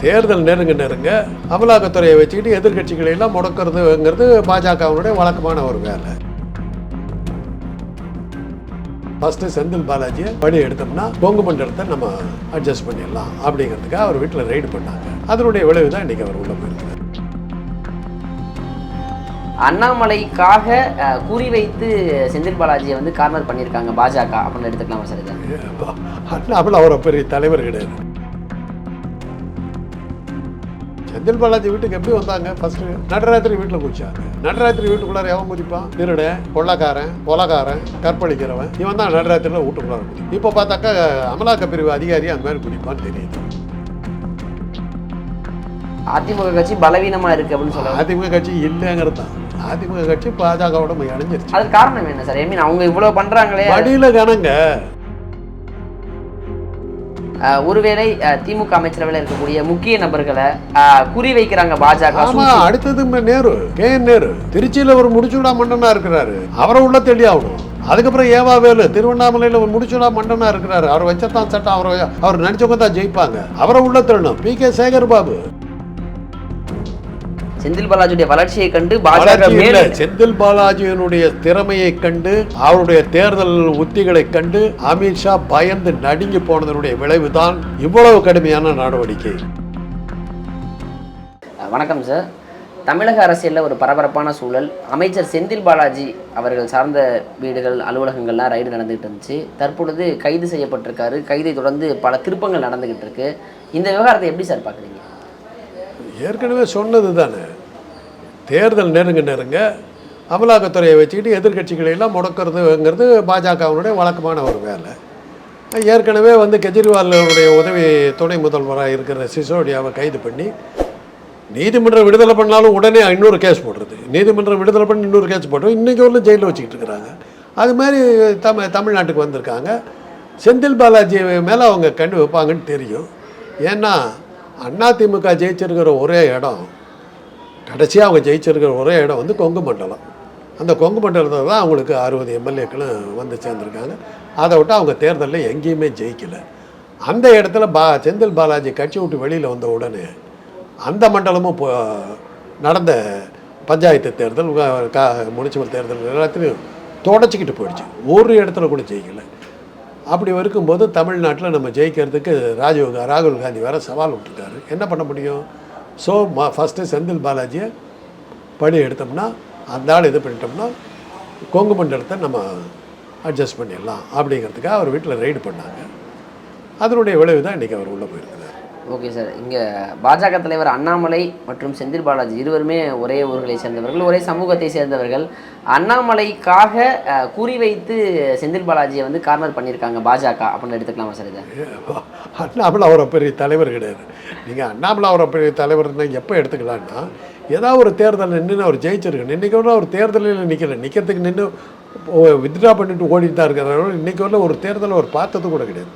தேர்தல் நெருங்க நெருங்க அமலாக்கத்துறையை வச்சுக்கிட்டு எதிர்க்கட்சிகளை எல்லாம் முடக்கிறதுங்கிறது பாஜகவினுடைய வழக்கமான ஒரு வேலை. ஃபஸ்ட்டு செந்தில் பாலாஜியை பணி எடுத்தோம்னா கொங்கு மண்டலத்தை நம்ம அட்ஜஸ்ட் பண்ணிடலாம் அப்படிங்கிறதுக்காக அவர் வீட்டில் ரைடு பண்ணாங்க. அதனுடைய விளைவு தான் இன்றைக்கி அவர் உள்ள போயிருக்காரு. அண்ணாமலைக்காக அஹ், குறிவைத்து செந்தில் பாலாஜியை வந்து கார்னர் பண்ணியிருக்காங்க பாஜக அப்படின்னு எடுத்துக்கலாமா சார் அண்ணாமலை அவரை பெரிய தலைவர் கிடையாது. செந்தில் பாலாஜி வீட்டுக்கு எப்படி வந்தாங்க? ஃபர்ஸ்ட் நடராத்திரி வீட்டில் குடிச்சாங்க நடராத்திரி வீட்டுக்குள்ளார எவன் குதிப்பான்? திருடன் கொள்ளக்காரன் கொலகாரன் கற்பழிக்கிறவன். இவன் தான் நடராத்திரியில் வீட்டுக்குள்ளார இப்போ பார்த்தாக்கா அமலாக்க பிரிவு அதிகாரி அந்த மாதிரி குதிப்பான்னு தெரியுது. அதிமுக கட்சி பலவீனமா இருக்கு அப்படின்னு சொல்றாங்க. அதிமுக கட்சி இல்லைங்கிறது தான். அதிமுக கட்சி பாஜகவோட போய் அணைஞ்சிருச்சு அதுக்கு காரணம் என்ன சார்? ஐ மீன் அவங்க இவ்வளவு பண்றாங்களே. வடியில கணங்க. ஒருவேளை திமுக அமைச்சரவையில் இருக்கக்கூடிய முக்கிய நபர்களை குறி வைக்கிறாங்க பாஜக ஆமா அடுத்தது நேரு கே நேரு. திருச்சியில ஒரு முடிச்சுடா மண்டனா இருக்கிறாரு. அவரை உள்ள தெளி ஆகணும். அதுக்கப்புறம் ஏவா வேலு திருவண்ணாமலையில ஒரு முடிச்சுடா மண்டனா இருக்கிறாரு. அவர் வச்சதான் சட்டம் அவரை அவர் நினைச்சவங்க தான் ஜெயிப்பாங்க. அவரை உள்ள தள்ளணும் பி கே சேகர் பாபு செந்தில் பாலாஜியுடைய வளர்ச்சியை கண்டு பாஜக செந்தில் பாலாஜியினுடைய திறமையை கண்டு அவருடைய தேர்தல் உத்திகளை கண்டு அமித்ஷா பயந்து நடுங்கி போனதனுடைய விளைவுதான் இவ்வளவு கடுமையான நடவடிக்கை. வணக்கம் சார். தமிழக அரசியலில் ஒரு பரபரப்பான சூழல். அமைச்சர் செந்தில் பாலாஜி அவர்கள் சார்ந்த வீடுகள் அலுவலகங்கள்லாம் ரைடு நடந்துகிட்டு இருந்துச்சு. தற்பொழுது கைது செய்யப்பட்டிருக்காரு. கைதை தொடர்ந்து பல திருப்பங்கள் நடந்துகிட்டு இருக்கு. இந்த விவகாரத்தை எப்படி சார் பார்க்குறீங்க? ஏற்கனவே சொன்னது தானே. தேர்தல் நெருங்க நெருங்க அமலாக்கத்துறையை வச்சுக்கிட்டு எதிர்கட்சிகளையெல்லாம் முடக்கிறதுங்கிறது பாஜகவினுடைய வழக்கமான ஒரு வேலை. ஏற்கனவே வந்து கெஜ்ரிவாலுடைய உதவி துணை முதல்வராக இருக்கிற சிசோடியாவை கைது பண்ணி நீதிமன்றம் விடுதலை பண்ணாலும் உடனே இன்னொரு கேஸ் போடுறது. நீதிமன்றம் விடுதலை பண்ணி இன்னொரு கேஸ் போடுறது. இன்றைக்கி வரலும் ஜெயிலில் வச்சுக்கிட்டு இருக்கிறாங்க. அது மாதிரி தமிழ் தமிழ்நாட்டுக்கு வந்திருக்காங்க. செந்தில் பாலாஜி மேலே அவங்க கண்டு வைப்பாங்கன்னு தெரியும். ஏன்னா அதிமுக ஜெயிச்சிருக்கிற ஒரே இடம் கடைசியாக அவங்க ஜெயிச்சிருக்கிற ஒரே இடம் வந்து கொங்கு மண்டலம். அந்த கொங்கு மண்டலத்தில் தான் அவங்களுக்கு அறுபது எம்எல்ஏக்களும் வந்து சேர்ந்துருக்காங்க. அதை விட்டு அவங்க தேர்தலில் எங்கேயுமே ஜெயிக்கலை. அந்த இடத்துல பா செந்தில் பாலாஜி கட்சி விட்டு வெளியில் வந்த உடனே அந்த மண்டலமும் இப்போ நடந்த பஞ்சாயத்து தேர்தல் கா முனிசிபல் தேர்தல் எல்லாத்தையும் தொடச்சிக்கிட்டு போயிடுச்சு. ஒரு இடத்துல கூட ஜெயிக்கலை. அப்படி இருக்கும்போது தமிழ்நாட்டில் நம்ம ஜெயிக்கிறதுக்கு ராஜீவ் கா- ராகுல் காந்தி வேறு சவால் விட்டுருக்காரு. என்ன பண்ண முடியும்? ஸோ ம ஃபஸ்ட்டு செந்தில் பாலாஜியை பணி எடுத்தோம்னா அந்த ஆள் இது பண்ணிட்டோம்னா கொங்கு மண்டலத்தை நம்ம அட்ஜஸ்ட் பண்ணிடலாம். அப்படிங்கிறதுக்காக அவர் வீட்டில் ரைடு பண்ணாங்க. அதனுடைய விளைவு தான் இன்றைக்கி அவர் உள்ளே போயிருக்கார் ஓகே சார். இங்கே பாஜக தலைவர் அண்ணாமலை மற்றும் செந்தில் பாலாஜி இருவருமே ஒரே ஊர்களை சேர்ந்தவர்கள் ஒரே சமூகத்தை சேர்ந்தவர்கள். அண்ணாமலைக்காக கூறி குறிவைத்து செந்தில் பாலாஜியை வந்து கார்னர் பண்ணியிருக்காங்க பாஜக. அப்படின்னு எடுத்துக்கலாமா சார் இதை? அண்ணாமலை அவரை பெரிய தலைவர் கிடையாது. நீங்கள் அண்ணாமலை அவரை பெரிய தலைவர்னா எப்போ எடுத்துக்கலான்னா ஏதாவது ஒரு தேர்தலில் நின்று அவர் ஜெயிச்சிருக்கணும். இன்றைக்கி வரலும் அவர் தேர்தலில் நிற்கல நிற்கிறதுக்கு நின்று வித்ட்ரா பண்ணிட்டு ஓடிட்டு தான் இருக்கிறாரோ இன்றைக்கி வரல ஒரு தேர்தலை அவர் பார்த்தது கூட கிடையாது.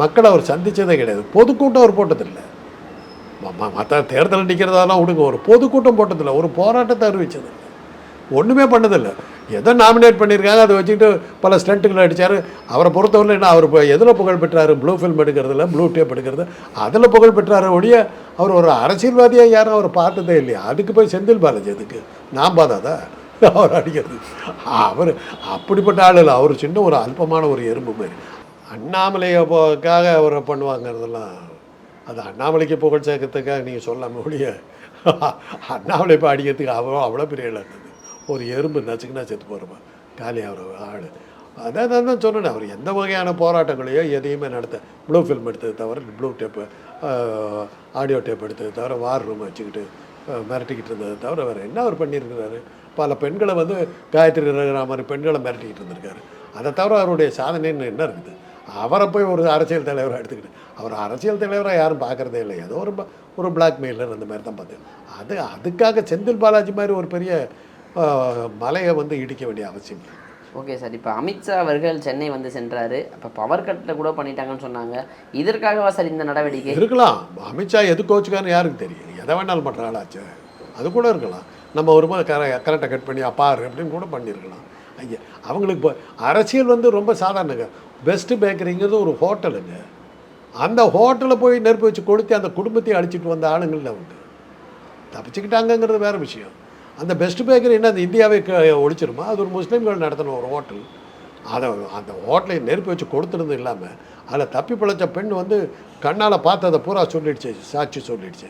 மக்களை அவர் சந்தித்ததே கிடையாது. பொதுக்கூட்டம் அவர் போட்டதில்லை. மற்ற தேர்தல் நிற்கிறதெல்லாம் விடுங்க ஒரு பொதுக்கூட்டம் போட்டதில்லை. ஒரு போராட்டத்தை அறிவிச்சது ஒன்றுமே பண்ணதில்லை. எதை நாமினேட் பண்ணியிருக்காங்க அதை வச்சுக்கிட்டு பல ஸ்டண்ட்டுகளை அடித்தார் அவரை பொறுத்தவரை என்ன அவர் இப்போ எதில் புகழ் பெற்றார்? ப்ளூ ஃபில்ம் எடுக்கிறதுல ப்ளூ டேப் எடுக்கிறது. அதில் புகழ் பெற்றார் ஒழிய அவர் ஒரு அரசியல்வாதியாக யாரும் அவர் பார்த்ததே இல்லையா? அதுக்கு போய் செந்தில் பாலாஜி அதுக்கு நான் பார்த்தாதா? அவர் அடிக்கிறது. அவர் அப்படிப்பட்ட ஆள் இல்லை அவர் சின்ன ஒரு அல்பமான ஒரு எறும்பு மாதிரி. அண்ணாமலைக்காக அவரை பண்ணுவாங்கிறதெல்லாம் அது அண்ணாமலைக்கு புகழ் சேர்க்கறதுக்காக நீங்கள் சொல்லாமல் ஒழிய அண்ணாமலை இப்போ அடிக்கிறதுக்கு அவ்வளோ அவ்வளோ பெரிய இடம் இருந்தது. ஒரு எறும்பு நச்சுக்குன்னா செத்து போகிறோமா காலி அவர் ஆள். அதான் தான் சொன்னேன் அவர் எந்த வகையான போராட்டங்களையோ எதையுமே நடத்த ப்ளூ ஃபில்ம் எடுத்தது தவிர ப்ளூ டேப்பு ஆடியோ டேப் எடுத்தது தவிர வார் ரூம் வச்சுக்கிட்டு மிரட்டிக்கிட்டு இருந்ததை தவிர வேறு என்ன அவர் பண்ணியிருக்கிறாரு? பல பெண்களை வந்து காயத்ரி ரகுரா மாதிரி பெண்களை மிரட்டிக்கிட்டு இருந்திருக்காரு. அதை தவிர அவருடைய சாதனைன்னு என்ன இருக்குது? அவரை போய் ஒரு அரசியல் தலைவராக எடுத்துக்கிட்டு அவர் அரசியல் தலைவராக யாரும் பார்க்குறதே இல்லை. ஏதோ ஒரு ஒரு பிளாக்மெயிலர் அந்த மாதிரி தான் பார்த்தேன். அது அதுக்காக செந்தில் பாலாஜி மாதிரி ஒரு பெரிய மலையை வந்து இடிக்க வேண்டிய அவசியம் இல்லை. ஓகே சார் இப்போ அமித்ஷா அவர்கள் சென்னை வந்து சென்றாரு. அப்போ பவர் கட்டில் கூட பண்ணிட்டாங்கன்னு சொன்னாங்க. இதற்காகவா சார் இந்த நடவடிக்கை? இருக்கலாம். அமித்ஷா எது கோச்சுக்கான்னு யாருக்கு தெரியும்? எதை வேணாலும் பண்ணுற ஆளாச்சு அது கூட இருக்கலாம். நம்ம வரும்போது கர கரெக்டாக கட் பண்ணி அப்பாரு அப்படின்னு கூட பண்ணியிருக்கலாம். ஐயா அவங்களுக்கு அரசியல் வந்து ரொம்ப சாதாரணங்க. பெஸ்ட்டு பேக்கரிங்கிறது ஒரு ஹோட்டலுங்க. அந்த ஹோட்டலில் போய் நெருப்பு வச்சு கொளுத்தி அந்த குடும்பத்தையும் அழிச்சிட்டு வந்த ஆளுங்களில் அவங்க தப்பிச்சுக்கிட்டாங்கங்கிறது வேறு விஷயம். அந்த பெஸ்ட்டு பேக்கரி என்ன அந்த இந்தியாவே க- ஒழிச்சிருமா? அது ஒரு முஸ்லீம்கள் நடத்தின ஒரு ஹோட்டல். அதை அந்த ஹோட்டலை நெருப்பு வச்சு கொடுத்துருது இல்லாமல் அதில் தப்பி பிழைச்ச பெண் வந்து கண்ணால் பார்த்ததை பூரா சொல்லிடுச்சு சாட்சி சொல்லிடுச்சு.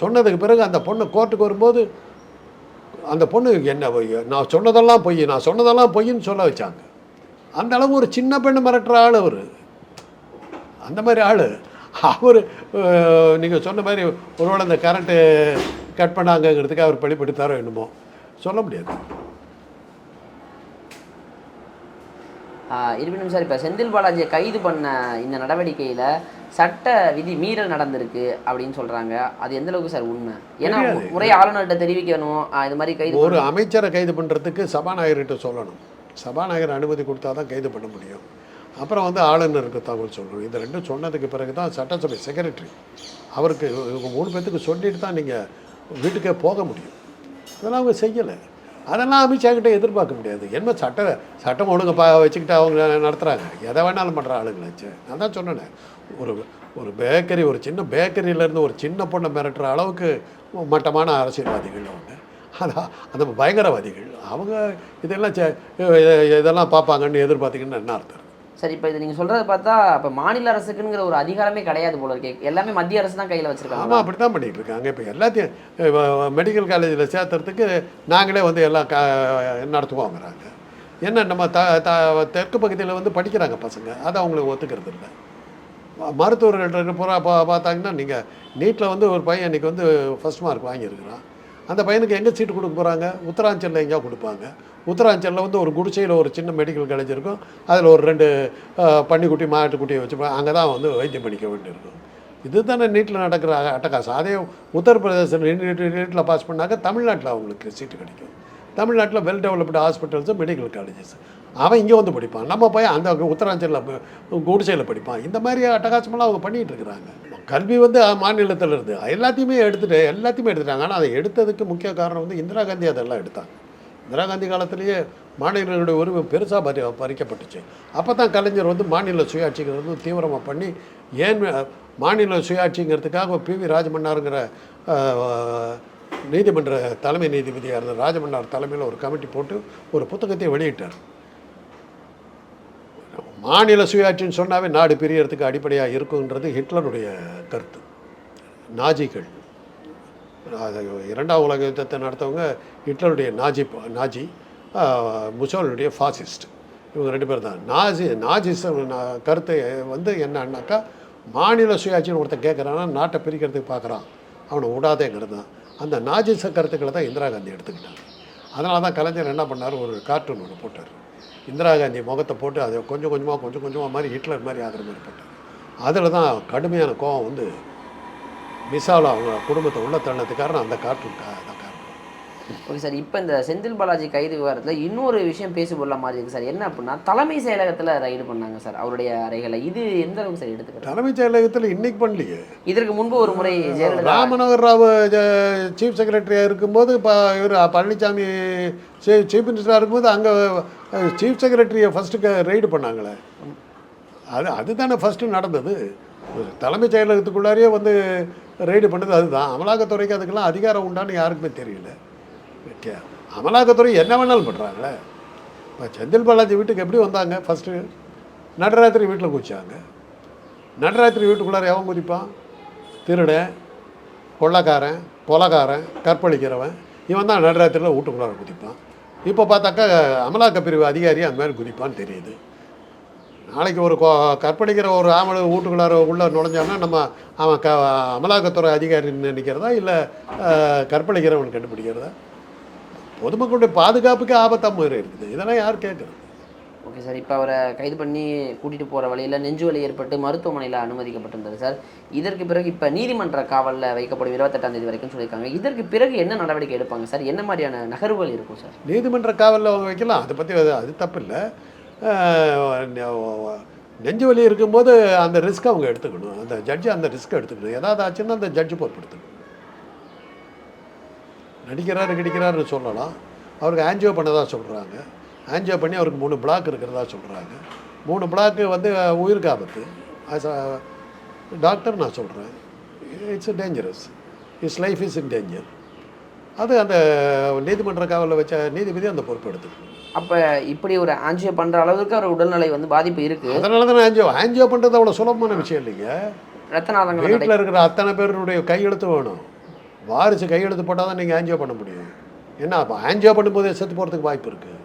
சொன்னதுக்கு பிறகு அந்த பொண்ணு கோர்ட்டுக்கு வரும்போது அந்த பொண்ணு என்ன நான் சொன்னதெல்லாம் பொய் நான் சொன்னதெல்லாம் பொய்ன்னு சொல்ல வச்சாங்க. அந்த அளவு ஒரு சின்ன பெண்ணு மிரட்டுற ஆள் அவர். அந்த மாதிரி ஆள். அவர் நீங்கள் சொன்ன மாதிரி ஒருவேளை இந்த கரண்ட்டு கட் பண்ணாங்கங்கிறதுக்கு அவர் பழிப்படுத்தாரோ என்னமோ. சொல்ல முடியாது. இருப்பினும் சார். இப்போ செந்தில் பாலாஜியை கைது பண்ண இந்த நடவடிக்கையில் சட்ட விதி மீறல் நடந்திருக்கு அப்படின்னு சொல்கிறாங்க அது எந்த அளவுக்கு சார் உண்மை? ஏன்னா. முறை ஆளுநர்கிட்ட தெரிவிக்கணும். இது மாதிரி கைது ஒரு அமைச்சரை கைது பண்ணுறதுக்கு சபாநாயகர்கிட்ட சொல்லணும். சபாநாயகர் அனுமதி கொடுத்தா தான் கைது பண்ண முடியும். அப்புறம் வந்து ஆளுநருக்கு தகவல் சொல்லணும் இது ரெண்டும் சொன்னதுக்கு பிறகு தான் சட்டசபை செக்ரட்டரி அவருக்கு இவங்க மூணு பேர்த்துக்கு சொல்லிட்டு தான் நீங்கள் வீட்டுக்கே போக முடியும். அதெல்லாம் அவங்க செய்யலை. அதெல்லாம் அமித்ஷாக்கிட்ட எதிர்பார்க்க முடியாது. என்ன சட்ட சட்டம் ஒழுங்கு பா வச்சுக்கிட்டு அவங்க நடத்துகிறாங்க எதை வேணாலும் பண்ணுற ஆளுங்களாச்சு நான் தான் சொன்னேன். ஒரு ஒரு பேக்கரி ஒரு சின்ன பேக்கரியிலேருந்து ஒரு சின்ன பொண்ணை மிரட்டுற அளவுக்கு மட்டமான அரசியல்வாதிகள் அவங்க அதான் அந்த பயங்கரவாதிகள். அவங்க இதெல்லாம் இதெல்லாம் பார்ப்பாங்கன்னு எதிர்பார்த்தீங்கன்னு என்ன அர்த்தம்? சரி இப்போ இது நீங்கள் சொல்கிறத பார்த்தா இப்போ மாநில அரசுக்குங்கிற ஒரு அதிகாரமே கிடையாது போல இருக்கே. எல்லாமே மத்திய அரசு தான் கையில் வச்சிருக்காங்க. ஆமாம் அப்படி தான் பண்ணிகிட்டு இருக்காங்க. இப்போ எல்லாத்தையும் மெடிக்கல் காலேஜில் சேர்த்துறதுக்கு நாங்களே வந்து எல்லாம் க நடத்துவோங்கிறாங்க. என்ன நம்ம த த தெற்கு பகுதியில் வந்து படிக்கிறாங்க பசங்க. அதை அவங்களுக்கு ஒத்துக்கிறது இல்லை. ம- மருத்துவர்கள்ட்ட பூரா பா பார்த்தாங்கன்னா நீங்கள் நீட்டில் வந்து ஒரு பையன் இன்றைக்கி வந்து ஃபஸ்ட் மார்க் வாங்கியிருக்கிறான். அந்த பையனுக்கு எங்கே சீட்டு கொடுக்க போகிறாங்க உத்தராஞ்சலில் எங்கேயா கொடுப்பாங்க. உத்தராஞ்சலில் வந்து ஒரு குடிசையில் ஒரு சின்ன மெடிக்கல் காலேஜ் இருக்கும். அதில் ஒரு ரெண்டு பன்னிக்குட்டி மாட்டுக்குட்டியை வச்சுப்பாங்க அங்கே தான் வந்து வைத்தியம் பண்ணிக்க வேண்டியிருக்கும். இதுதானே நீட்டில் நடக்கிற அட்டகாசம். அதே உத்தரப்பிரதேச நீட்டில் பாஸ் பண்ணாக்க தமிழ்நாட்டில் அவங்களுக்கு சீட்டு கிடைக்கும். தமிழ்நாட்டில் well developed hospitals medical colleges அவன் இங்கே வந்து படிப்பான். நம்ம போய் அந்த உத்தராஞ்சலில் குடிசையில் படிப்பான். இந்த மாதிரி அட்டகாசமெல்லாம் அவங்க பண்ணிகிட்டு இருக்கிறாங்க. கல்வி வந்து மாநிலத்தில் இருந்து எல்லாத்தையுமே எடுத்துகிட்டு எல்லாத்தையுமே எடுத்துட்டாங்க. ஆனால் அதை எடுத்ததுக்கு முக்கிய காரணம் வந்து இந்திரா காந்தி அதெல்லாம் எடுத்தாங்க. இந்திரா காந்தி காலத்திலேயே மாநிலங்களுடைய உரிமை பெருசாக பறி பறிக்கப்பட்டுச்சு. அப்போ தான் கலைஞர் வந்து மாநில சுயாட்சிங்கிறது வந்து தீவிரமாக பண்ணி ஏன் மாநில சுயாட்சிங்கிறதுக்காக பி. வி. ராஜமன்னாருங்கிற நீதிமன்ற தலைமை நீதிபதியாக இருந்த ராஜமன்னார் தலைமையில் ஒரு கமிட்டி போட்டு ஒரு புத்தகத்தை வெளியிட்டார். மாநில சுயாட்சின்னு சொன்னாவே நாடு பிரியறதுக்கு அடிப்படையாக இருக்குன்றது ஹிட்லருடைய கருத்து. நாஜிகள் இரண்டாம் உலக யுத்தத்தை நடத்தவங்க ஹிட்லருடைய நாஜி நாஜி முசோலினுடைய ஃபாசிஸ்ட். இவங்க ரெண்டு பேர் தான். நாஜி நாஜிசம் கருத்து கருத்தை வந்து என்னன்னாக்கா மாநில சுயாட்சின்னு ஒருத்தன் கேட்குறான்னா நாட்டை பிரிக்கிறதுக்கு பார்க்குறான் அவனை விடாதேங்கிறது தான். அந்த நாஜிச கருத்துக்களை தான் இந்திரா காந்தி எடுத்துக்கிட்டாங்க. அதனால தான் கலைஞர் என்ன பண்ணார்? ஒரு கார்ட்டூன் ஒன்று போட்டார். இந்திரா காந்தி முகத்தை போட்டு அதை கொஞ்சம் கொஞ்சமாக கொஞ்சம் கொஞ்சமாக மாதிரி ஹிட்லர் மாதிரி ஆகிற மாதிரி போட்டார். அதில் தான் கடுமையான கோவம் வந்து மிசாவில் அவங்க குடும்பத்தை உள்ள தள்ளத்துக்காரன் அந்த கார்ட்டூன் கா ஓகே சார் இப்போ இந்த செந்தில் பாலாஜி கைது விவகாரத்தில் இன்னொரு விஷயம் பேசு பொருளா மாதிரி இருக்கு சார். என்ன அப்படின்னா தலைமை செயலகத்தில் ரைடு பண்ணாங்க சார் அவருடைய அறைகளை. இது எந்த அளவுக்கு சார் எடுத்துக்கிறது? தலைமைச் செயலகத்தில் இன்னைக்கு பண்ணலையே. இதற்கு முன்பு ஒரு முறை ஜெயலலிதா ராமநகர் ராவ் சீஃப் செக்ரட்டரியாக இருக்கும்போது இப்போ இவர் பழனிசாமி சீஃப் மினிஸ்டராக இருக்கும்போது அங்கே சீஃப் செக்ரட்டரியை ஃபஸ்ட்டு ரெய்டு பண்ணாங்களே. அது அதுதானே ஃபஸ்ட்டு நடந்தது. தலைமைச் செயலகத்துக்குள்ளாரையே வந்து ரெய்டு பண்ணது அதுதான். அமலாக்கத்துறைக்கு அதுக்கெல்லாம் அதிகாரம் உண்டான்னு யாருக்குமே தெரியல. அமலாக்கத்துறை என்ன வேணாலும் பண்ணுறாங்களே இப்போ செந்தில் பாலாஜி வீட்டுக்கு எப்படி வந்தாங்க? ஃபஸ்ட்டு நடராத்திரி வீட்டில் குதிச்சாங்க நடராத்திரி வீட்டுக்குள்ளார எவன் குதிப்பான்? திருடன் கொள்ளக்காரன் கொலகாரன் கற்பழிக்கிறவன். இவன் தான் நடராத்திரியில் வீட்டுக்குள்ளார குதிப்பான். இப்போ பார்த்தாக்கா அமலாக்க பிரிவு அதிகாரி அந்த மாதிரி குதிப்பான்னு தெரியுது. நாளைக்கு ஒரு கோ கற்பழிக்கிற ஒரு ஆமலை வீட்டுக்குள்ளார உள்ளே நுழைஞ்சான்னா நம்ம அவன் க அமலாக்கத்துறை அதிகாரின்னு நினைக்கிறதா? இல்லை கற்பழிக்கிறவன் கண்டுபிடிக்கிறதா? பொதுமக்களுடைய பாதுகாப்புக்கு ஆபத்தாக இருக்குது. இதெல்லாம் யார் கேட்குறது? ஓகே சார் இப்போ அவரை கைது பண்ணி கூட்டிகிட்டு போகிற வழியில் நெஞ்சு வலி ஏற்பட்டு மருத்துவமனையில் அனுமதிக்கப்பட்டிருந்தார் சார். இதற்கு பிறகு இப்போ நீதிமன்ற காவலில் வைக்கப்படும் இருபத்தெட்டாம் தேதி வரைக்கும் சொல்லியிருக்காங்க. இதற்கு பிறகு என்ன நடவடிக்கை எடுப்பாங்க சார்? என்ன மாதிரியான நகர்வுகள் இருக்கும் சார்? நீதிமன்ற காவலில் அவங்க வைக்கலாம். அதை பற்றி அது அது தப்பு இல்லை நெஞ்சு வலி இருக்கும்போது அந்த ரிஸ்க் அவங்க எடுத்துக்கணும். அந்த ஜட்ஜி அந்த ரிஸ்க் எடுத்துக்கணும். ஏதாவது ஆச்சுன்னா அந்த ஜட்ஜு பொறுப்படுத்தணும். நடிக்கிறாரு கிடிக்கிறாருன்னு சொல்லலாம். அவருக்கு ஆன்ஜியோ பண்ணதா சொல்கிறாங்க ஆன்ஜியோ பண்ணி அவருக்கு மூணு பிளாக் இருக்கிறதா சொல்கிறாங்க மூணு பிளாக்கு வந்து உயிருக்கு ஆபத்து அது ச- டாக்டர் நான் சொல்கிறேன் it's dangerous is life is in danger அது அந்த நீதிமன்ற காவலில் வச்ச நீதிபதி அந்த பொறுப்பு எடுத்துக்கணும். அப்போ இப்படி ஒரு ஆன்ஜியோ பண்ணுற அளவுக்கு அவர் உடல்நிலை வந்து பாதிப்பு இருக்குது அதனால தான் ஆன்ஜியோ ஆன்ஜியோ பண்ணுறது அவ்வளோ சுலபமான விஷயம் இல்லைங்க. ரத்த நாளங்கள் நடை வீட்டில் இருக்கிற அத்தனை பேருடைய கையெழுத்து வேணும். வாரிசு கையெழுத்து போட்டால் தான் நீங்கள் ஆன்ஜியோ பண்ண முடியும். என்ன அப்போ ஆன்ஜியோ பண்ணும்போது செத்து போகிறதுக்கு வாய்ப்பு இருக்குது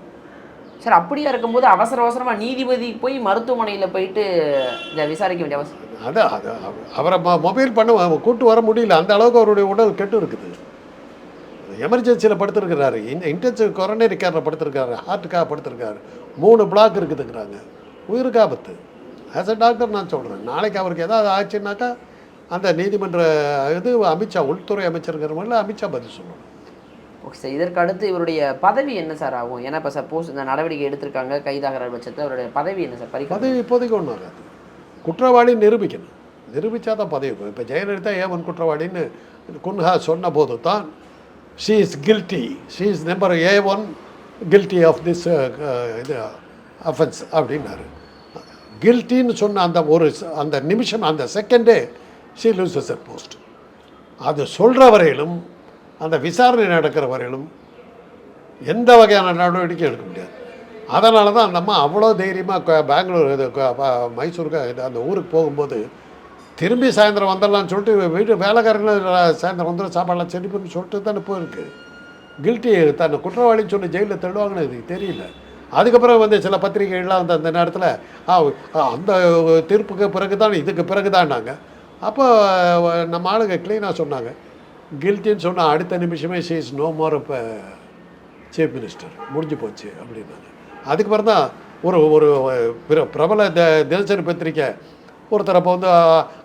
சார் அப்படியா இருக்கும்போது அவசர அவசரமாக நீதிபதி போய் மருத்துவமனையில் போயிட்டு இதை விசாரிக்க வேண்டிய அவசியம் அது அது அவ- அவரை மொபைல் பண்ண கூட்டு வர முடியல. அந்த அளவுக்கு அவருடைய உடல் கெட்டு இருக்குது. எமர்ஜென்சியில் படுத்திருக்கிறாரு. இந்த இன்டென்சிவ் கொரோனரி கேரில் படுத்திருக்காரு ஹார்ட்டுக்காக படுத்திருக்காரு. மூணு பிளாக் இருக்குதுங்கிறாங்க. உயிருக்கு ஆபத்து ஆஸ் அ டாக்டர் நான் சொல்கிறேன் நாளைக்கு அவருக்கு ஏதாவது ஆச்சுன்னாக்கா அந்த நீதிமன்ற இது அமித்ஷா உள்துறை அமைச்சருங்கிற மாதிரில அமித்ஷா பதில் சொல்லணும். ஓகே சார் இதற்கு அடுத்து இவருடைய பதவி என்ன சார் ஆகும்? ஏன்னா இப்போ சப்போஸ் இந்த நடவடிக்கை எடுத்திருக்காங்க கைதாகிற பட்சத்தில் அவருடைய பதவி என்ன சார்? பறிக்க பதவி இப்போதைக்கு ஒன்றும் ஆகாது. குற்றவாளி நிரூபிக்கணும். நிரூபித்தா தான் பதவி இப்போ ஜெயலலிதா ஏவன் குற்றவாளின்னு குன்ஹா சொன்ன போது தான் she is guilty she is number A one guilty of this இது அஃபென்ஸ் அப்படின்னாரு. கில்ட்டின்னு சொன்ன அந்த ஒரு அந்த நிமிஷம் அந்த செகண்டே ஷீ லூசஸ் அ போஸ்ட் அது சொல்கிற வரையிலும் அந்த விசாரணை நடக்கிற வரையிலும் எந்த வகையான நடவடிக்கையும் எடுக்க முடியாது. அதனால தான் அந்த அம்மா அவ்வளோ தைரியமாக பெங்களூர் இது மைசூருக்கு அந்த ஊருக்கு போகும்போது திரும்பி சாயந்தரம் வந்துடலாம்னு சொல்லிட்டு வீட்டு வேலைக்காரங்களும் சாயந்தரம் வந்துடும் சாப்பாடெல்லாம் பண்ணி சொல்லிட்டு தானே போயிருக்கு. கில்ட்டி தன்னை குற்றவாளின்னு சொல்லி ஜெயிலில் தள்ளுவாங்கன்னு எனக்கு தெரியல. அதுக்கப்புறம் வந்து சில பத்திரிகைகள்லாம் வந்து அந்த நேரத்தில் ஆ, ஆ, அந்த தீர்ப்புக்கு பிறகு தான் இதுக்கு பிறகு தான்னாங்க அப்போ நம்ம ஆளுங்க க்ளீனாக சொன்னாங்க. கில்ட்டின்னு சொன்ன அடுத்த நிமிஷமே ஷீ இஸ் நோ மோர் இப்போ சீஃப் மினிஸ்டர் முடிஞ்சு போச்சு அப்படின்னாங்க. அதுக்கு பிறகு தான் ஒரு ஒரு பிர- பிரபல த தினசரி பத்திரிக்கை ஒருத்தர் அப்போ வந்து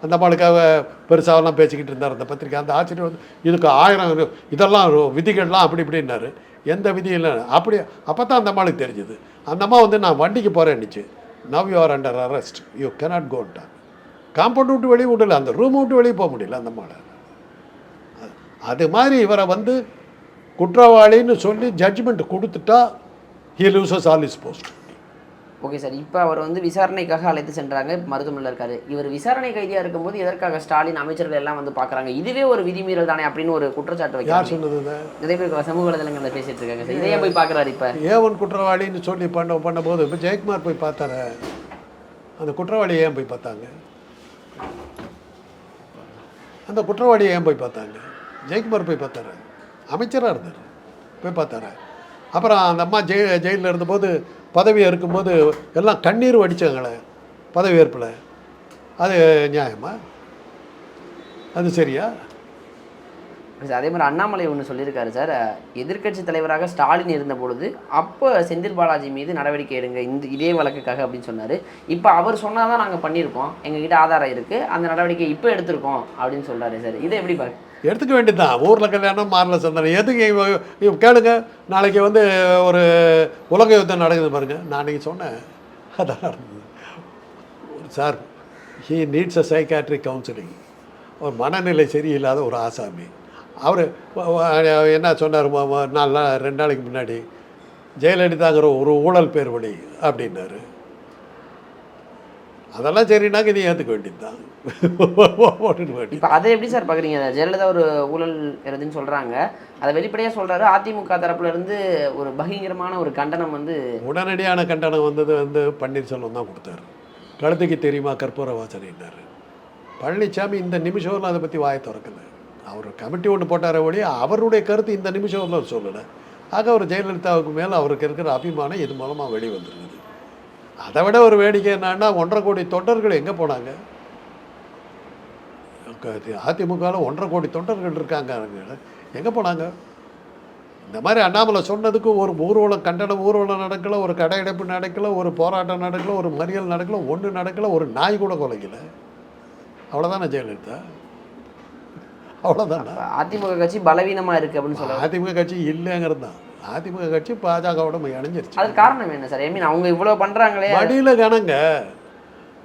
அந்த அம்மாளுக்காக பெருசாகலாம் பேசிக்கிட்டு இருந்தார் அந்த பத்திரிக்கை. அந்த ஆச்சரியம் வந்து இதுக்கு ஆயிரம் இதெல்லாம் விதிகள்லாம் அப்படி இப்படின்னாரு. எந்த விதியும் இல்லை. அப்படி அப்போ தான் அந்த அம்மாளுக்கு தெரிஞ்சுது. அந்த அம்மா வந்து நான் வண்டிக்கு போகிறேன்னுச்சு now you are under arrest you cannot go compound விட்டு வெளியே விடல அந்த ரூம் விட்டு வெளியே போக முடியல அந்த அம்மாவை அது மாதிரி இவரை வந்து குற்றவாளின்னு சொல்லி ஜட்ஜ்மெண்ட் கொடுத்துட்டா he loses all his post okay sir இப்போ அவர் வந்து விசாரணைக்காக அழைத்து சென்றாங்க. மருத்துவமனையில் இருக்காரு. இவர் விசாரணை கைதியாக இருக்கும்போது எதற்காக ஸ்டாலின் அமைச்சர்கள் எல்லாம் வந்து பார்க்குறாங்க? இதுவே ஒரு விதிமீறல் தானே அப்படின்னு ஒரு குற்றச்சாட்டு யார் சொன்னது? நிறைய பேர் சமூக வலைதளங்களில் பேசிட்டு இருக்காங்க சார் இதையே போய் பார்க்குறாரு இப்போ. ஏவன் குற்றவாளின்னு சொல்லி பண்ண பண்ணும்போது இப்போ ஜெயக்குமார் போய் பார்த்தாரு. அந்த குற்றவாளியை ஏன் போய் பார்த்தாங்க? அந்த குற்றவாளியை ஏன் போய் பார்த்தாங்க ஜெயக்குமார் போய் பார்த்தாரு? அமைச்சராக இருந்தார். போய் பார்த்தாரு? அப்புறம் அந்த அம்மா ஜெய ஜெயிலில் இருந்தபோது பதவி இருக்கும்போது எல்லாம் கண்ணீர் வடிச்சாங்களே பதவி ஏற்பில். அது நியாயமா? அது சரியா? சார், அதே மாதிரி அண்ணாமலை ஒன்று சொல்லியிருக்காரு சார். எதிர்க்கட்சி தலைவராக ஸ்டாலின் இருந்த பொழுது அப்போ செந்தில் பாலாஜி மீது நடவடிக்கை எடுங்க இந்த இதே வழக்குக்காக அப்படின்னு சொன்னார். இப்போ அவர் சொன்னால் தான் நாங்கள் பண்ணியிருக்கோம். எங்ககிட்ட ஆதாரம் இருக்குது அந்த நடவடிக்கை இப்போ எடுத்திருக்கோம் அப்படின்னு சொல்கிறாரு சார். இதை எப்படி பார்க்க எடுத்துக்க வேண்டியதுதான். ஊரில் கல்யாணம் மாறல சந்தனம். எதுக்கு கேளுங்க. நாளைக்கு வந்து ஒரு உலக யுத்தம் நடக்குது பாருங்க. நான் அன்றைக்கி சொன்னேன். அதான் நடந்தது. Sir he needs a psychiatric counselling ஒரு மனநிலை சரியில்லாத ஒரு ஆசாமி. அவர் என்ன சொன்னார் நாலு நாள் ரெண்டு நாளைக்கு முன்னாடி? ஜெயலலிதாங்கிற ஒரு ஊழல் பேர் வழி அப்படின்னாரு. அதெல்லாம் சரினாக்க நீ ஏற்றுக்க வேண்டியது. தான் இப்போ அதை எப்படி சார் பார்க்குறீங்க ஜெயலலிதா ஒரு ஊழல் இருந்துன்னு சொல்கிறாங்க அதை வெளிப்படையாக சொல்கிறாரு அதிமுக தரப்புல இருந்து ஒரு பகிங்கரமான ஒரு கண்டனம் வந்து உடனடியான கண்டனம் வந்தது வந்து பன்னீர்செல்வம் தான் கொடுத்தாரு. கழுத்துக்கு தெரியுமா கற்பூர வாசனைன்னாரு பழனிசாமி இந்த நிமிஷம் அதை பற்றி வாயை திறக்கல. அவர் கமிட்டி ஒன்று போட்டார ஒழிய அவருடைய கருத்து இந்த நிமிஷம் அவர் சொல்லலை. ஆக அவர் ஜெயலலிதாவுக்கு மேலே அவருக்கு இருக்கிற அபிமானம் இது மூலமாக வெளி வந்துருக்குது அதை விட ஒரு வேடிக்கை என்னன்னா ஒன்றரை கோடி தொண்டர்கள் எங்கே போனாங்க? அதிமுகவில் ஒன்றரை கோடி தொண்டர்கள் இருக்காங்க. எங்கே போனாங்க? இந்த மாதிரி அண்ணாமலை சொன்னதுக்கு ஒரு ஊர்வலம் கண்டனம் ஊர்வலம் நடக்கல ஒரு கடையடைப்பு நடக்கலை ஒரு போராட்டம் நடக்கல ஒரு மறியல் நடக்கல ஒன்று நடக்கல ஒரு நாய் கூட கொலைக்கல. அவ்வளோதானே ஜெயலலிதா? அவ்வளோதானா அதிமுக கட்சி பலவீனமாக இருக்குது அப்படின்னு சொல்கிறாங்க அதிமுக கட்சி இல்லைங்கிறது தான். அதிமுக கட்சி பாஜகவோட இணைஞ்சிருச்சு. அதுக்கு காரணம் என்ன சார்? ஐ மீன் அவங்க இவ்வளோ பண்ணுறாங்களே மடியில் கணங்க.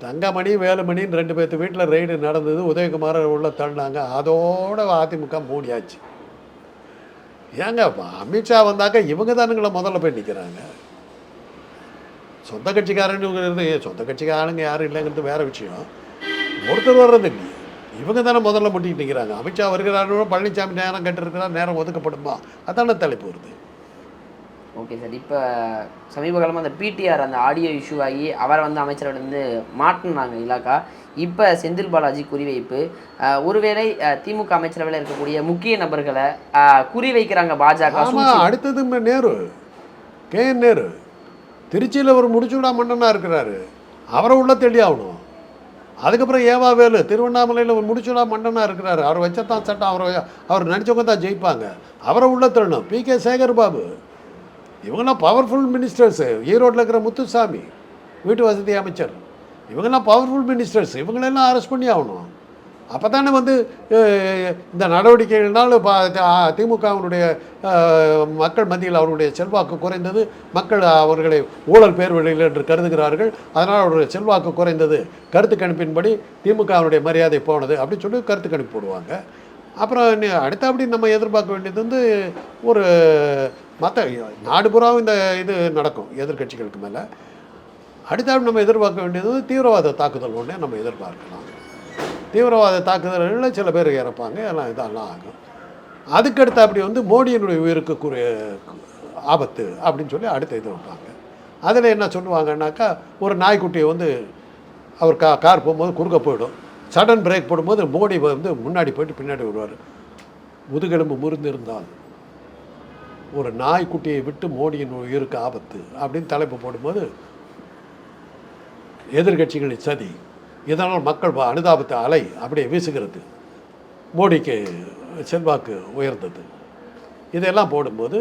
தங்கமணி வேலுமணின்னு ரெண்டு பேர்த்து வீட்டில் ரெய்டு நடந்தது. உதயகுமார் உள்ள தள்ளினாங்க அதோட அதிமுக மூடியாச்சு. ஏங்க அமித்ஷா வந்தாக்க இவங்க தானுங்கள முதல்ல போய் நிற்கிறாங்க சொந்த கட்சிக்காரன்னு இருந்து சொந்த கட்சிக்காரங்க யாரும் இல்லைங்கிறது வேற விஷயம். ஒருத்தர் வர்றது இவங்க தானே முதல்ல முட்டிக்கிட்டு நிற்கிறாங்க அமித்ஷா வருகிறாரோ பழனிசாமி நேரம் கட்டிருக்கிறார் நேரம் ஒதுக்கப்படுமா? அதான தலைப்பு வருது. ஓகே சார் இப்போ சமீப காலமாக அந்த பிடிஆர் அந்த ஆடியோ இஷ்யூ ஆகி அவரை வந்து அமைச்சர்களிருந்து மாட்டினாங்க இலாக்கா. இப்போ செந்தில் பாலாஜி குறிவைப்பு ஒருவேளை திமுக அமைச்சரவையில் இருக்கக்கூடிய முக்கிய நபர்களை அஹ், குறி வைக்கிறாங்க பாஜக அடுத்தது நேரு. K N Nehru. திருச்சியில் ஒரு முடிச்சுடா மன்னனாக இருக்கிறாரு. அவரை உள்ள தெளி ஆகணும். அதுக்கப்புறம் ஏவா வேலு திருவண்ணாமலையில் ஒரு முடிச்சுடா மண்டனாக இருக்கிறாரு. அவர் வச்சதான் சட்டம். அவரை அவர் நினச்சவங்க தான் ஜெயிப்பாங்க. அவரை உள்ள தரணும். பி. கே. சேகர் பாபு இவங்கெல்லாம் பவர்ஃபுல் மினிஸ்டர்ஸு ஈரோட்டில் இருக்கிற முத்துசாமி வீட்டு வசதி அமைச்சர். இவங்கெல்லாம் பவர்ஃபுல் மினிஸ்டர்ஸ் இவங்களெல்லாம் அரெஸ்ட் பண்ணி ஆகணும். அப்போ தானே வந்து இந்த நடவடிக்கைகள்னால திமுகவினுடைய மக்கள் மத்தியில் அவருடைய செல்வாக்கு குறைந்தது மக்கள் அவர்களை ஊழல் பேர் வழியில் என்று கருதுகிறார்கள் அதனால் அவருடைய செல்வாக்கு குறைந்தது. கருத்து கணிப்பின்படி திமுகவினுடைய மரியாதை போனது அப்படின்னு சொல்லி கருத்து கணிப்பு போடுவாங்க. அப்புறம் அடுத்தபடி நம்ம எதிர்பார்க்க வேண்டியது வந்து ஒரு மற்ற நாடு பூராவும் இந்த இது நடக்கும் எதிர்க்கட்சிகளுக்கு மேலே. அடுத்தபடி நம்ம எதிர்பார்க்க வேண்டியது வந்து தீவிரவாத தாக்குதல் ஒன்றே நம்ம எதிர்பார்க்கலாம். தீவிரவாத தாக்குதல்களில் சில பேர் இறப்பாங்க எல்லாம் இதெல்லாம் ஆகும். அதுக்கடுத்து அப்படி வந்து மோடியினுடைய உயிருக்கு குறி ஆபத்து அப்படின்னு சொல்லி அடுத்த இது வைப்பாங்க. அதில் என்ன சொல்லுவாங்கன்னாக்கா ஒரு நாய்க்குட்டியை வந்து அவர் கா கார் போகும்போது குறுக்க போயிடும். சடன் பிரேக் போடும்போது மோடி வந்து முன்னாடி போயிட்டு பின்னாடி வருவார். முதுகெலும்பு முறிந்திருந்தால் ஒரு நாய்க்குட்டியை விட்டு மோடியின் உயிருக்கு ஆபத்து அப்படின்னு தலைப்பு போடும்போது எதிர்கட்சிகளின் சதி. இதனால் மக்கள் ப- அனுதாபத்தை அலை அப்படியே வீசுகிறது. மோடிக்கு செல்வாக்கு உயர்ந்தது. இதெல்லாம் போடும்போது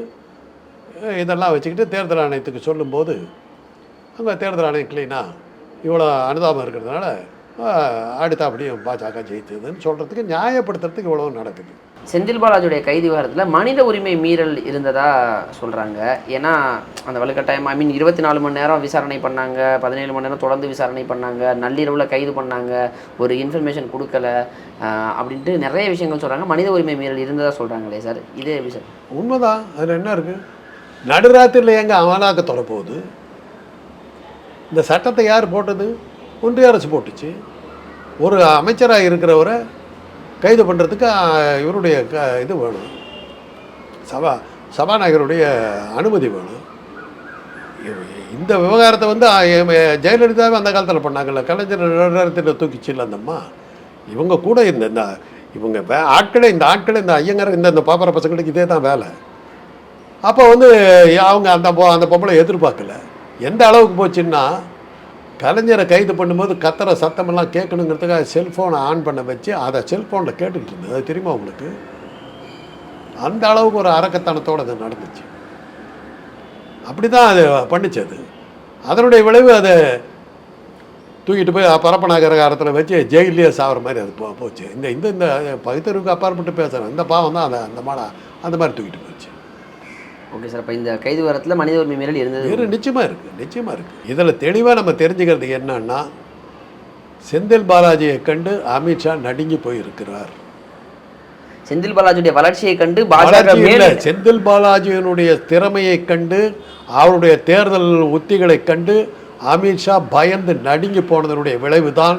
இதெல்லாம் வச்சுக்கிட்டு தேர்தல் ஆணையத்துக்கு சொல்லும்போது அங்கே தேர்தல் ஆணையம் கிளீனாக இவ்வளோ அனுதாபம் இருக்கிறதுனால அஹ், அடுத்தபடியும் பாஜக ஜெயித்ததுன்னு சொல்கிறதுக்கு நியாயப்படுத்துறதுக்கு இவ்வளோ நடக்குது. செந்தில் பாலாஜியுடைய கைது விவகாரத்தில் மனித உரிமை மீறல் இருந்ததாக சொல்கிறாங்க ஏன்னா அந்த வலுக்கட்டாயம் ஐ மீன் இருபத்தி நாலு மணி நேரம் விசாரணை பண்ணாங்க பதினேழு மணி நேரம் தொடர்ந்து விசாரணை பண்ணாங்க நள்ளிரவில் கைது பண்ணாங்க ஒரு இன்ஃபர்மேஷன் கொடுக்கல அப்படின்ட்டு நிறைய விஷயங்கள் சொல்கிறாங்க மனித உரிமை மீறல் இருந்ததாக சொல்கிறாங்களே சார்? இதே விஷயம் உண்மைதான். அதில் என்ன இருக்குது நடுராத்திரியில் எங்கே அமலாக்க தொடப்போகுது இந்த சட்டத்தை யார் போட்டது? ஒன்றிய அரசு போட்டுச்சு. ஒரு அமைச்சராக இருக்கிறவரை கைது பண்ணுறதுக்கு இவருடைய க இது வேணும். சபா சபாநாயகருடைய அனுமதி வேணும். இந்த விவகாரத்தை வந்து ஜெயலலிதாவே அந்த காலத்தில் பண்ணாங்கல்ல கலைஞர் நடுராத்திரியில் தூக்கிச்சில்ல அந்தம்மா இவங்க கூட இந்த இந்த இவங்க வே- ஆட்களே இந்த ஆட்களே இந்த ஐயங்கர் இந்த இந்த பாப்பர பசங்களுக்கு இதே தான் வேலை. அப்போ வந்து அவங்க அந்த அந்த பொம்பளை எதிர்பார்க்கல. எந்த அளவுக்கு போச்சுன்னா கலைஞரை கைது பண்ணும்போது கத்துற சத்தமெல்லாம் கேட்கணுங்கிறதுக்காக செல்ஃபோனை ஆன் பண்ண வச்சு அதை செல்ஃபோனில் கேட்டுக்கிட்டு இருந்தது அது தெரியுமா உங்களுக்கு? அந்த அளவுக்கு ஒரு அரக்கத்தனத்தோடு அது நடந்துச்சு. அப்படி தான் அது பண்ணிச்சு அது. அதனுடைய விளைவு அதை தூக்கிட்டு போய் பரப்பநாகரகாரத்தில் வச்சு ஜெயிலே சாகிற மாதிரி அது போ போச்சு. இந்த இந்த இந்த பகுத்தறிவுக்கு அப்பாற்பட்டு பேசுகிறேன் இந்த பாவம் தான் அதை அந்த மாடா அந்த மாதிரி தூக்கிட்டு போச்சு. ஓகே சார் அப்போ இந்த கைது விவகாரத்தில் மனித உரிமை மீறல் இருந்தது நிச்சயமாக இருக்குது நிச்சயமாக இருக்குது இதில் தெளிவாக நம்ம தெரிஞ்சுக்கிறது என்னன்னா செந்தில் பாலாஜியை கண்டு அமித்ஷா நடுங்கி போயிருக்கிறார். செந்தில் பாலாஜியுடைய வளர்ச்சியை கண்டு செந்தில் பாலாஜியினுடைய திறமையை கண்டு அவருடைய தேர்தல் உத்திகளை கண்டு அமித்ஷா பயந்து நடுங்கி போனதனுடைய விளைவுதான்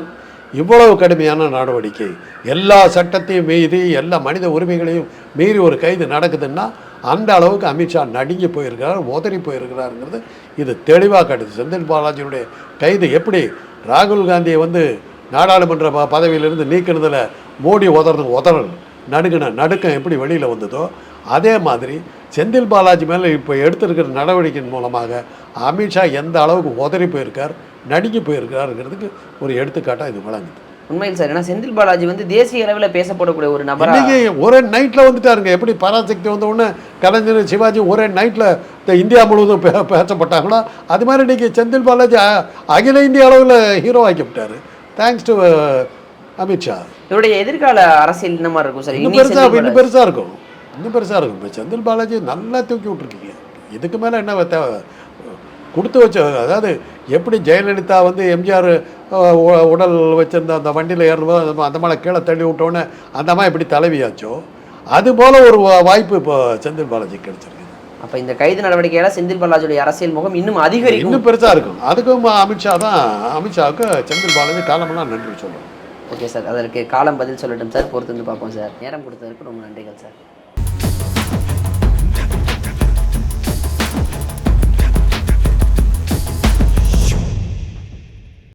இவ்வளவு கடுமையான நடவடிக்கை. எல்லா சட்டத்தையும் மீறி எல்லா மனித உரிமைகளையும் மீறி ஒரு கைது நடக்குதுன்னா அந்த அளவுக்கு அமித்ஷா நடுங்கி போயிருக்கிறார் உதறி போயிருக்கிறாருங்கிறது இது தெளிவாக கட்டுது. செந்தில் பாலாஜியினுடைய கைது எப்படி? ராகுல் காந்தியை வந்து நாடாளுமன்ற ப பதவியிலிருந்து நீக்கினதில் மோடி உதறது உதறல் நடுங்கின நடுக்கம் எப்படி வெளியில் வந்ததோ அதே மாதிரி செந்தில் பாலாஜி மேலே இப்போ எடுத்திருக்கிற நடவடிக்கையின் மூலமாக அமித்ஷா எந்த அளவுக்கு உதறி போயிருக்கார் நடுங்கி போயிருக்காருங்கிறதுக்கு ஒரு எடுத்துக்காட்டாக இது வழங்குது உண்மையில் சார். ஏன்னா செந்தில் பாலாஜி வந்து தேசிய அளவில் பேசப்படக்கூடிய ஒரு நபரா இன்னைக்கு ஒரே நைட்டில் வந்துட்டாருங்க. எப்படி பராசக்தி வந்த உடனே கலைஞர் சிவாஜி ஒரே நைட்டில் இந்த இந்தியா முழுவதும் பே பேசப்பட்டாங்களோ? அது மாதிரி இன்னைக்கு செந்தில் பாலாஜி அகில இந்திய அளவில் ஹீரோ ஆக்கிவிட்டார் தேங்க்ஸ் டு அமித்ஷா இவருடைய எதிர்கால அரசியல் என்ன மாதிரி இருக்கும் சார்? இன்னும் இனி பெருசாக இன்னும் பெருசாக இருக்கும். இன்னும் பெருசாக இருக்கும். இப்போ செந்தில் பாலாஜி நல்லா தூக்கி விட்ருக்கீங்க இதுக்கு மேலே என்ன தேவை கொடுத்து வச்ச அதாவது எப்படி ஜெயலலிதா வந்து எம்ஜிஆர் உடல் வச்சிருந்த அந்த வண்டியில் ஏறும்போது அந்த- மேலே கீழே தள்ளி விட்டோன்னே அந்த மாதிரி எப்படி தலைவியாச்சோ அது போல ஒரு வாய்ப்பு இப்போ செந்தில் பாலாஜி கிடைச்சிருக்கு. அப்ப இந்த கைது நடவடிக்கையால செந்தில் பாலாஜியுடைய அரசியல் முகம் இன்னும் அதிகரிக்கும். இன்னும் பெருசாக இருக்கும். அதுக்கும் அமித்ஷா தான் அமித்ஷாவுக்கு செந்தில் பாலாஜி காலமெல்லாம் நன்றி சொல்லணும். ஓகே சார் அதற்கு காலம் பதில் சொல்லட்டும் சார். பொறுத்து வந்து பார்ப்போம் சார். நேரம் கொடுத்ததற்கு ரொம்ப நன்றிகள் சார்.